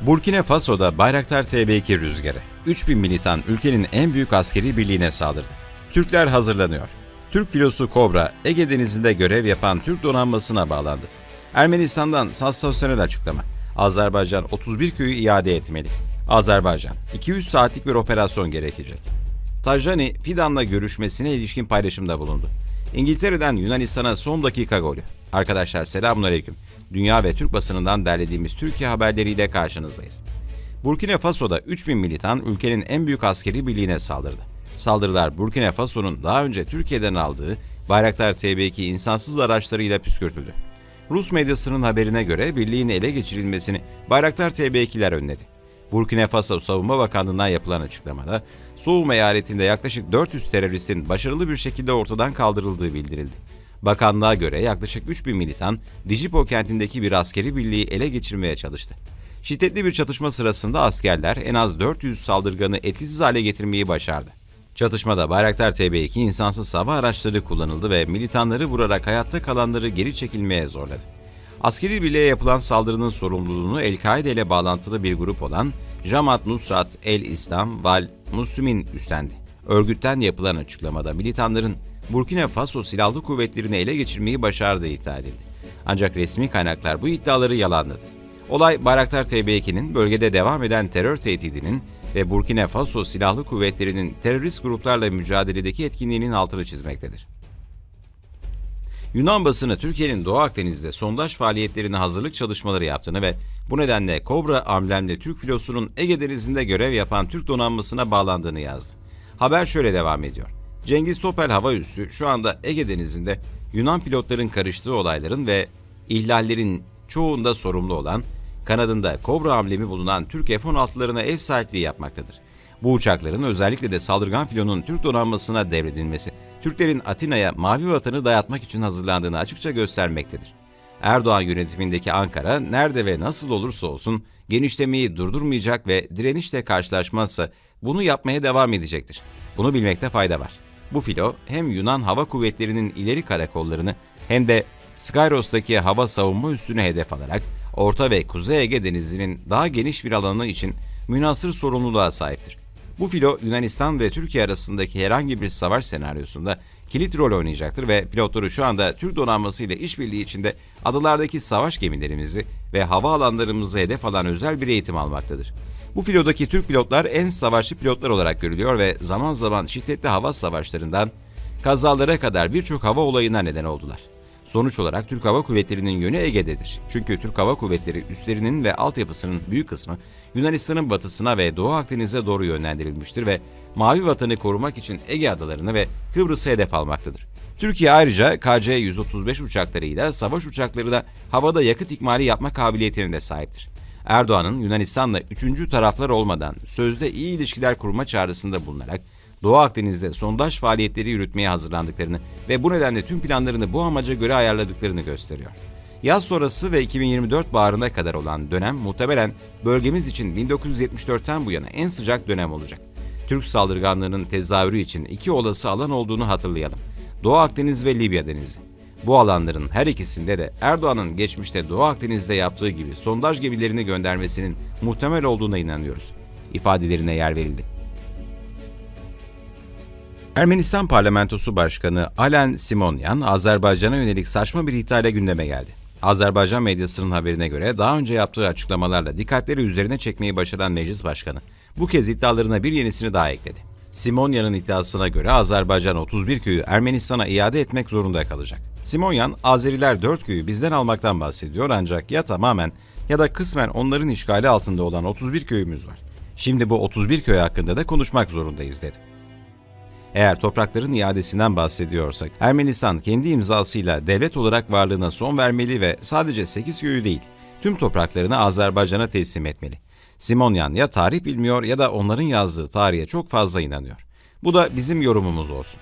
Burkina Faso'da Bayraktar TB2 rüzgarı. 3000 militan ülkenin en büyük askeri birliğine saldırdı. Türkler hazırlanıyor. Türk filosu Kobra, Ege Denizi'nde görev yapan Türk donanmasına bağlandı. Ermenistan'dan sansasyonel açıklama. Azerbaycan 31 köyü iade etmeli. Azerbaycan, 200 saatlik bir operasyon gerekecek. Tajani, Fidan'la görüşmesine ilişkin paylaşımda bulundu. İngiltere'den Yunanistan'a son dakika golü. Arkadaşlar selamünaleyküm. Dünya ve Türk basınından derlediğimiz Türkiye haberleriyle karşınızdayız. Burkina Faso'da 3000 militan ülkenin en büyük askeri birliğine saldırdı. Saldırılar Burkina Faso'nun daha önce Türkiye'den aldığı Bayraktar TB2 insansız araçlarıyla püskürtüldü. Rus medyasının haberine göre birliğin ele geçirilmesini Bayraktar TB2'ler önledi. Burkina Faso Savunma Bakanlığı'ndan yapılan açıklamada, Soğum eyaletinde yaklaşık 400 teröristin başarılı bir şekilde ortadan kaldırıldığı bildirildi. Bakanlığa göre yaklaşık 3000 militan Dijipo kentindeki bir askeri birliği ele geçirmeye çalıştı. Şiddetli bir çatışma sırasında askerler en az 400 saldırganı etkisiz hale getirmeyi başardı. Çatışmada Bayraktar TB2 insansız hava araçları kullanıldı ve militanları vurarak hayatta kalanları geri çekilmeye zorladı. Askeri birliğe yapılan saldırının sorumluluğunu El-Kaide ile bağlantılı bir grup olan Jamaat Nusrat el-İslam val Müslümin üstlendi. Örgütten yapılan açıklamada militanların Burkina Faso silahlı kuvvetlerini ele geçirmeyi başardığı iddia edildi. Ancak resmi kaynaklar bu iddiaları yalanladı. Olay Bayraktar TB2'nin bölgede devam eden terör tehdidinin ve Burkina Faso silahlı kuvvetlerinin terörist gruplarla mücadeledeki etkinliğinin altını çizmektedir. Yunan basını Türkiye'nin Doğu Akdeniz'de sondaj faaliyetlerine hazırlık çalışmaları yaptığını ve bu nedenle Kobra amblemli Türk filosunun Ege Denizi'nde görev yapan Türk donanmasına bağlandığını yazdı. Haber şöyle devam ediyor. Cengiz Topel hava üssü şu anda Ege Denizi'nde Yunan pilotların karıştığı olayların ve ihlallerin çoğunda sorumlu olan kanadında Kobra amblemi bulunan Türk F-16'larına ev sahipliği yapmaktadır. Bu uçakların özellikle de saldırgan filonun Türk donanmasına devredilmesi, Türklerin Atina'ya mavi vatanı dayatmak için hazırlandığını açıkça göstermektedir. Erdoğan yönetimindeki Ankara nerede ve nasıl olursa olsun genişlemeyi durdurmayacak ve direnişle karşılaşmazsa bunu yapmaya devam edecektir. Bunu bilmekte fayda var. Bu filo hem Yunan Hava Kuvvetleri'nin ileri karakollarını hem de Skyros'taki hava savunma üssünü hedef alarak Orta ve Kuzey Ege Denizi'nin daha geniş bir alanı için münasır sorumluluğa sahiptir. Bu filo Yunanistan ve Türkiye arasındaki herhangi bir savaş senaryosunda kilit rol oynayacaktır ve pilotları şu anda Türk donanması ile işbirliği içinde adalardaki savaş gemilerimizi ve hava alanlarımızı hedef alan özel bir eğitim almaktadır. Bu filodaki Türk pilotlar en savaşçı pilotlar olarak görülüyor ve zaman zaman şiddetli hava savaşlarından kazalara kadar birçok hava olayına neden oldular. Sonuç olarak Türk Hava Kuvvetleri'nin yönü Ege'dedir. Çünkü Türk Hava Kuvvetleri üslerinin ve altyapısının büyük kısmı Yunanistan'ın batısına ve Doğu Akdeniz'e doğru yönlendirilmiştir ve Mavi Vatanı korumak için Ege adalarını ve Kıbrıs'ı hedef almaktadır. Türkiye ayrıca KC-135 uçaklarıyla savaş uçakları da havada yakıt ikmali yapma kabiliyetine de sahiptir. Erdoğan'ın Yunanistan'la üçüncü taraflar olmadan sözde iyi ilişkiler kurma çağrısında bulunarak Doğu Akdeniz'de sondaj faaliyetleri yürütmeye hazırlandıklarını ve bu nedenle tüm planlarını bu amaca göre ayarladıklarını gösteriyor. Yaz sonrası ve 2024 baharına kadar olan dönem muhtemelen bölgemiz için 1974'ten bu yana en sıcak dönem olacak. Türk saldırganlığının tezahürü için iki olası alan olduğunu hatırlayalım. Doğu Akdeniz ve Libya Denizi. Bu alanların her ikisinde de Erdoğan'ın geçmişte Doğu Akdeniz'de yaptığı gibi sondaj gemilerini göndermesinin muhtemel olduğuna inanıyoruz. İfadelerine yer verildi. Ermenistan Parlamentosu Başkanı Alen Simonyan, Azerbaycan'a yönelik saçma bir iddiayla gündeme geldi. Azerbaycan medyasının haberine göre daha önce yaptığı açıklamalarla dikkatleri üzerine çekmeyi başaran meclis başkanı bu kez iddialarına bir yenisini daha ekledi. Simonyan'ın iddiasına göre Azerbaycan 31 köyü Ermenistan'a iade etmek zorunda kalacak. Simonyan, Azeriler 4 köyü bizden almaktan bahsediyor ancak ya tamamen ya da kısmen onların işgali altında olan 31 köyümüz var. Şimdi bu 31 köy hakkında da konuşmak zorundayız dedi. Eğer toprakların iadesinden bahsediyorsak, Ermenistan kendi imzasıyla devlet olarak varlığına son vermeli ve sadece 8 köyü değil, tüm topraklarını Azerbaycan'a teslim etmeli. Simonyan ya tarih bilmiyor ya da onların yazdığı tarihe çok fazla inanıyor. Bu da bizim yorumumuz olsun.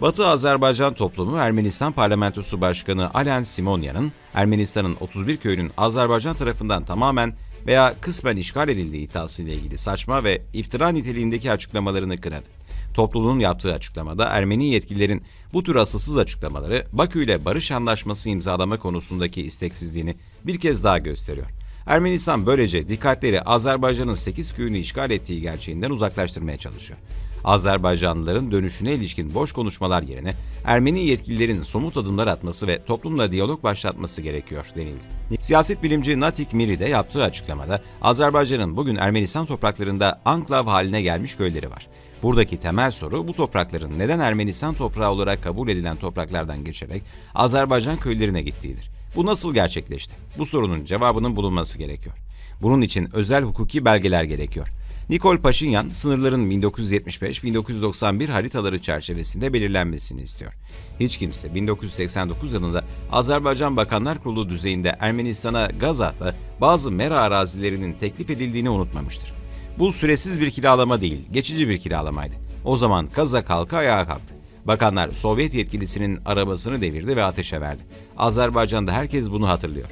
Batı Azerbaycan toplumu Ermenistan Parlamentosu Başkanı Alen Simonyan'ın Ermenistan'ın 31 köyünün Azerbaycan tarafından tamamen veya kısmen işgal edildiği iddiasıyla ilgili saçma ve iftira niteliğindeki açıklamalarını kınadı. Topluluğun yaptığı açıklamada Ermeni yetkililerin bu tür asılsız açıklamaları Bakü ile barış anlaşması imzalama konusundaki isteksizliğini bir kez daha gösteriyor. Ermenistan böylece dikkatleri Azerbaycan'ın 8 köyünü işgal ettiği gerçeğinden uzaklaştırmaya çalışıyor. Azerbaycanlıların dönüşüne ilişkin boş konuşmalar yerine Ermeni yetkililerin somut adımlar atması ve toplumla diyalog başlatması gerekiyor denildi. Siyaset bilimci Natik Miri de yaptığı açıklamada Azerbaycan'ın bugün Ermenistan topraklarında anklav haline gelmiş köyleri var. Buradaki temel soru bu toprakların neden Ermenistan toprağı olarak kabul edilen topraklardan geçerek Azerbaycan köylerine gittiğidir. Bu nasıl gerçekleşti? Bu sorunun cevabının bulunması gerekiyor. Bunun için özel hukuki belgeler gerekiyor. Nikol Paşinyan sınırların 1975-1991 haritaları çerçevesinde belirlenmesini istiyor. Hiç kimse 1989 yılında Azerbaycan Bakanlar Kurulu düzeyinde Ermenistan'a Gazat'ta bazı mera arazilerinin teklif edildiğini unutmamıştır. Bu süresiz bir kiralama değil, geçici bir kiralamaydı. O zaman Kazak halkı ayağa kalktı. Bakanlar Sovyet yetkilisinin arabasını devirdi ve ateşe verdi. Azerbaycan'da herkes bunu hatırlıyor.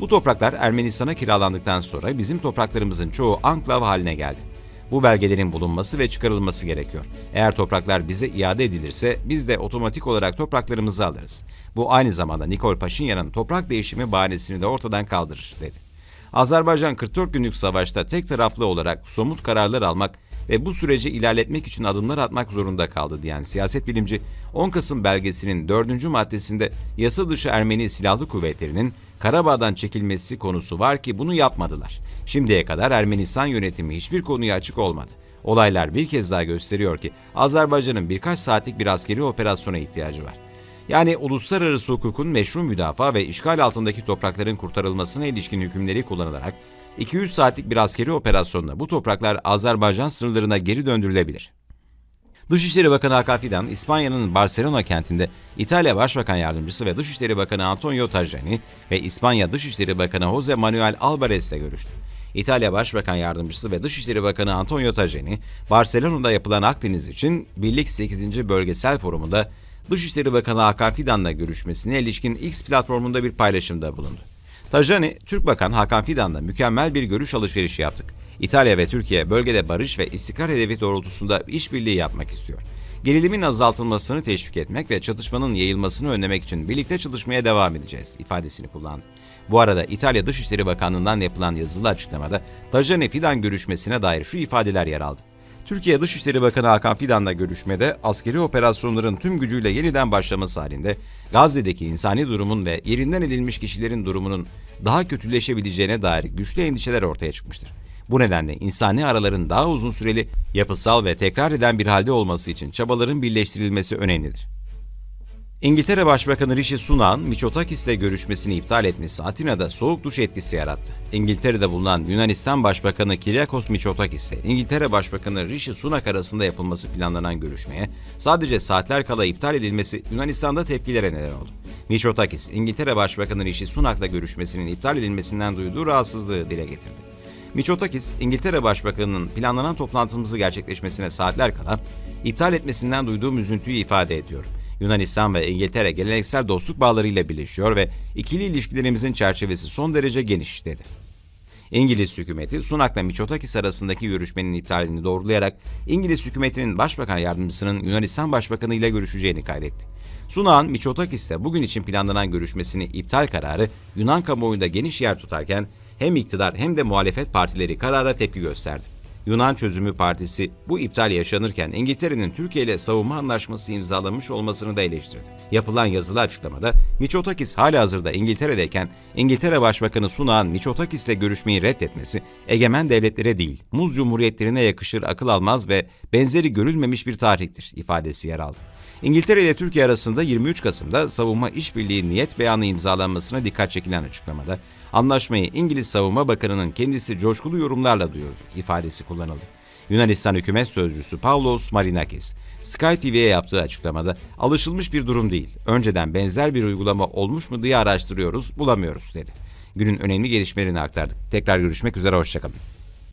Bu topraklar Ermenistan'a kiralandıktan sonra bizim topraklarımızın çoğu anklav haline geldi. Bu belgelerin bulunması ve çıkarılması gerekiyor. Eğer topraklar bize iade edilirse biz de otomatik olarak topraklarımızı alırız. Bu aynı zamanda Nikol Paşinyan'ın toprak değişimi bahanesini de ortadan kaldırır dedi. Azerbaycan 44 günlük savaşta tek taraflı olarak somut kararlar almak ve bu süreci ilerletmek için adımlar atmak zorunda kaldı diyen siyaset bilimci 10 Kasım belgesinin 4. maddesinde yasa dışı Ermeni silahlı kuvvetlerinin Karabağ'dan çekilmesi konusu var ki bunu yapmadılar. Şimdiye kadar Ermenistan yönetimi hiçbir konuya açık olmadı. Olaylar bir kez daha gösteriyor ki Azerbaycan'ın birkaç saatlik bir askeri operasyona ihtiyacı var. Yani uluslararası hukukun meşru müdafaa ve işgal altındaki toprakların kurtarılmasına ilişkin hükümleri kullanılarak 2-3 saatlik bir askeri operasyonla bu topraklar Azerbaycan sınırlarına geri döndürülebilir. Dışişleri Bakanı Hakan Fidan, İspanya'nın Barcelona kentinde İtalya Başbakan Yardımcısı ve Dışişleri Bakanı Antonio Tajani ve İspanya Dışişleri Bakanı Jose Manuel Alvarez ile görüştü. İtalya Başbakan Yardımcısı ve Dışişleri Bakanı Antonio Tajani, Barcelona'da yapılan Akdeniz için Birlik 8. Bölgesel Forumu'nda Dışişleri Bakanı Hakan Fidan'la görüşmesine ilişkin X platformunda bir paylaşımda bulundu. Tajani, Türk Bakan Hakan Fidan'la mükemmel bir görüş alışverişi yaptık. İtalya ve Türkiye bölgede barış ve istikrar hedefi doğrultusunda işbirliği yapmak istiyor. Gerilimin azaltılmasını teşvik etmek ve çatışmanın yayılmasını önlemek için birlikte çalışmaya devam edeceğiz ifadesini kullandı. Bu arada İtalya Dışişleri Bakanlığı'ndan yapılan yazılı açıklamada Tajani Fidan görüşmesine dair şu ifadeler yer aldı. Türkiye Dışişleri Bakanı Hakan Fidan'la görüşmede askeri operasyonların tüm gücüyle yeniden başlaması halinde Gazze'deki insani durumun ve yerinden edilmiş kişilerin durumunun daha kötüleşebileceğine dair güçlü endişeler ortaya çıkmıştır. Bu nedenle insani araların daha uzun süreli, yapısal ve tekrar eden bir halde olması için çabaların birleştirilmesi önemlidir. İngiltere Başbakanı Rishi Sunak'ın Mitsotakis'le görüşmesini iptal etmesi Atina'da soğuk duş etkisi yarattı. İngiltere'de bulunan Yunanistan Başbakanı Kyriakos Mitsotakis ile İngiltere Başbakanı Rishi Sunak arasında yapılması planlanan görüşmeye sadece saatler kala iptal edilmesi Yunanistan'da tepkilere neden oldu. Mitsotakis, İngiltere Başbakanı Rishi Sunak'la görüşmesinin iptal edilmesinden duyduğu rahatsızlığı dile getirdi. Mitsotakis, İngiltere Başbakanı'nın planlanan toplantımızı gerçekleşmesine saatler kala iptal etmesinden duyduğum üzüntüyü ifade ediyorum. Yunanistan ve İngiltere geleneksel dostluk bağlarıyla birleşiyor ve ikili ilişkilerimizin çerçevesi son derece geniş dedi. İngiliz hükümeti Sunak'la Mitsotakis arasındaki görüşmenin iptalini doğrulayarak İngiliz hükümetinin başbakan yardımcısının Yunanistan başbakanı ile görüşeceğini kaydetti. Sunak'ın Mitsotakis'le bugün için planlanan görüşmesini iptal kararı Yunan kamuoyunda geniş yer tutarken hem iktidar hem de muhalefet partileri karara tepki gösterdi. Yunan Çözümü Partisi bu iptal yaşanırken İngiltere'nin Türkiye ile savunma anlaşması imzalamış olmasını da eleştirdi. Yapılan yazılı açıklamada Mitsotakis hala hazırda İngiltere'deyken İngiltere Başbakanı Sunak'ın Mitsotakis'le görüşmeyi reddetmesi egemen devletlere değil, muz cumhuriyetlerine yakışır akıl almaz ve benzeri görülmemiş bir tarihtir ifadesi yer aldı. İngiltere ile Türkiye arasında 23 Kasım'da savunma işbirliği niyet beyanı imzalanmasına dikkat çekilen açıklamada anlaşmayı İngiliz Savunma Bakanı'nın kendisi coşkulu yorumlarla duyurdu ifadesi kullanıldı. Yunanistan hükümet sözcüsü Pavlos Marinakis, Sky TV'ye yaptığı açıklamada alışılmış bir durum değil, önceden benzer bir uygulama olmuş mu diye araştırıyoruz, bulamıyoruz dedi. Günün önemli gelişmelerini aktardık. Tekrar görüşmek üzere, hoşçakalın.